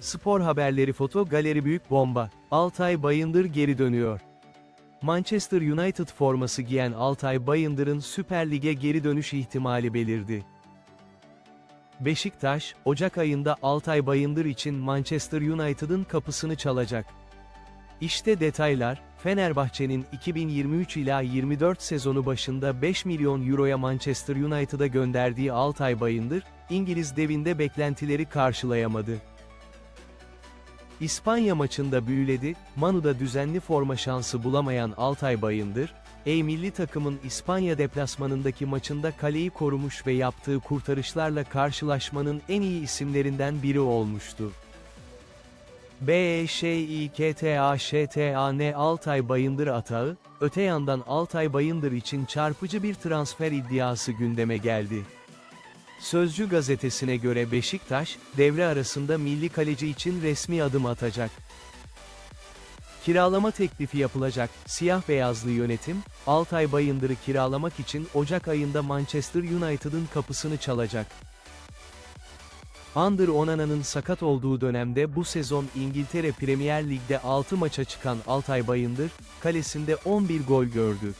Spor haberleri foto galeri büyük bomba. Altay Bayındır geri dönüyor. Manchester United forması giyen Altay Bayındır'ın Süper Lig'e geri dönüş ihtimali belirdi. Beşiktaş, Ocak ayında Altay Bayındır için Manchester United'ın kapısını çalacak. İşte detaylar, Fenerbahçe'nin 2023 ila 24 sezonu başında 5 milyon euroya Manchester United'a gönderdiği Altay Bayındır, İngiliz devinde beklentileri karşılayamadı. İspanya maçında büyüledi, Manu'da düzenli forma şansı bulamayan Altay Bayındır, E milli takımın İspanya deplasmanındaki maçında kaleyi korumuş ve yaptığı kurtarışlarla karşılaşmanın en iyi isimlerinden biri olmuştu. B Ş İ K T A Ş T A N Altay Bayındır atağı, öte yandan Altay Bayındır için çarpıcı bir transfer iddiası gündeme geldi. Sözcü gazetesine göre Beşiktaş, devre arasında milli kaleci için resmi adım atacak. Kiralama teklifi yapılacak, siyah beyazlı yönetim, Altay Bayındır'ı kiralamak için Ocak ayında Manchester United'ın kapısını çalacak. Under Onana'nın sakat olduğu dönemde bu sezon İngiltere Premier Lig'de 6 maça çıkan Altay Bayındır, kalesinde 11 gol gördü.